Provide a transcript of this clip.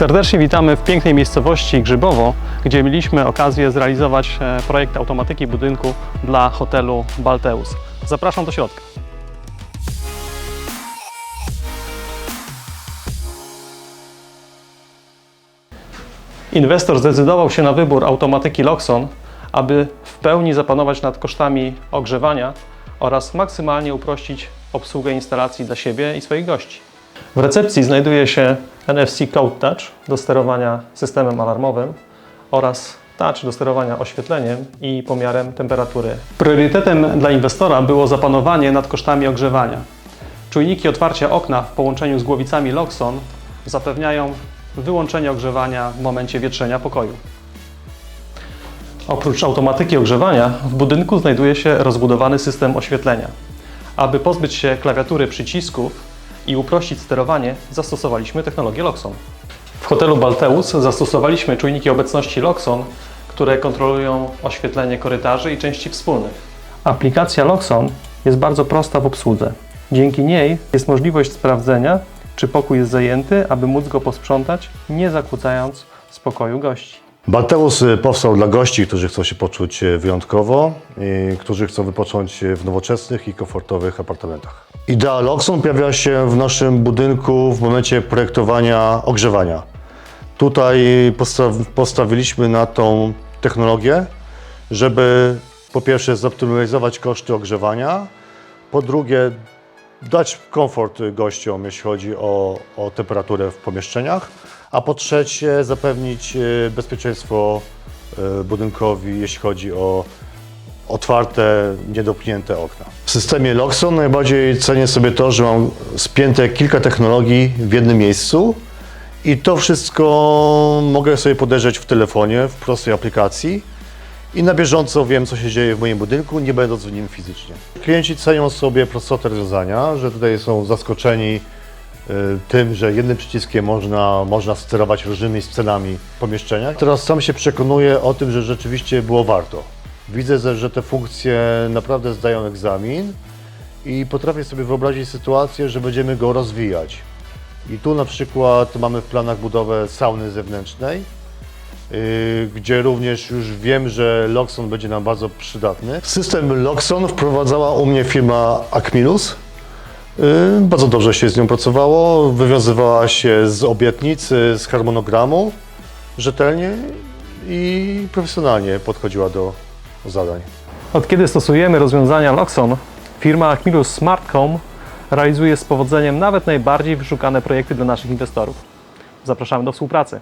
Serdecznie witamy w pięknej miejscowości Grzybowo, gdzie mieliśmy okazję zrealizować e, projekt automatyki budynku dla hotelu Balteus. Zapraszam do środka. Inwestor zdecydował się na wybór automatyki Loxon, aby w pełni zapanować nad kosztami ogrzewania oraz maksymalnie uprościć obsługę instalacji dla siebie i swoich gości. W recepcji znajduje się NFC Code Touch do sterowania systemem alarmowym oraz touch do sterowania oświetleniem i pomiarem temperatury. Priorytetem dla inwestora było zapanowanie nad kosztami ogrzewania. Czujniki otwarcia okna w połączeniu z głowicami Loxon zapewniają wyłączenie ogrzewania w momencie wietrzenia pokoju. Oprócz automatyki ogrzewania w budynku znajduje się rozbudowany system oświetlenia. Aby pozbyć się klawiatury przycisków i uprościć sterowanie, zastosowaliśmy technologię Loxon. W hotelu Balteus zastosowaliśmy czujniki obecności Loxon, które kontrolują oświetlenie korytarzy i części wspólnych. Aplikacja Loxon jest bardzo prosta w obsłudze. Dzięki niej jest możliwość sprawdzenia, czy pokój jest zajęty, aby móc go posprzątać, nie zakłócając spokoju gości. Balteus y, powstał dla gości, którzy chcą się poczuć y, wyjątkowo, i którzy chcą wypocząć y, w nowoczesnych i komfortowych apartamentach. Idea Loxon pojawia się w naszym budynku w momencie projektowania ogrzewania. Tutaj posta- postawiliśmy na tą technologię, żeby po pierwsze zoptymalizować koszty ogrzewania, po drugie dać komfort gościom, jeśli chodzi o, o temperaturę w pomieszczeniach, a po trzecie zapewnić e, bezpieczeństwo e, budynkowi, jeśli chodzi o otwarte, niedopnięte okna. W systemie Loxon najbardziej cenię sobie to, że mam spięte kilka technologii w jednym miejscu i to wszystko mogę sobie podejrzeć w telefonie, w prostej aplikacji i na bieżąco wiem, co się dzieje w moim budynku, nie będąc w nim fizycznie. Klienci cenią sobie prostotę rozwiązania, że tutaj są zaskoczeni y, tym, że jednym przyciskiem można, można sterować różnymi scenami pomieszczenia. Teraz sam się przekonuję o tym, że rzeczywiście było warto. Widzę, że- te funkcje naprawdę zdają egzamin i potrafię sobie wyobrazić sytuację, że będziemy go rozwijać. I tu na przykład mamy w planach budowę sauny zewnętrznej, yy, gdzie również już wiem, że Loxon będzie nam bardzo przydatny. System Loxon wprowadzała u mnie firma Acminus. Yy, Bardzo dobrze się z nią pracowało, wywiązywała się z obietnic, z harmonogramu, rzetelnie i profesjonalnie podchodziła do zadań. Od kiedy stosujemy rozwiązania Loxon, firma Acmilus Smart Home realizuje z powodzeniem nawet najbardziej wyszukane projekty dla naszych inwestorów. Zapraszamy do współpracy.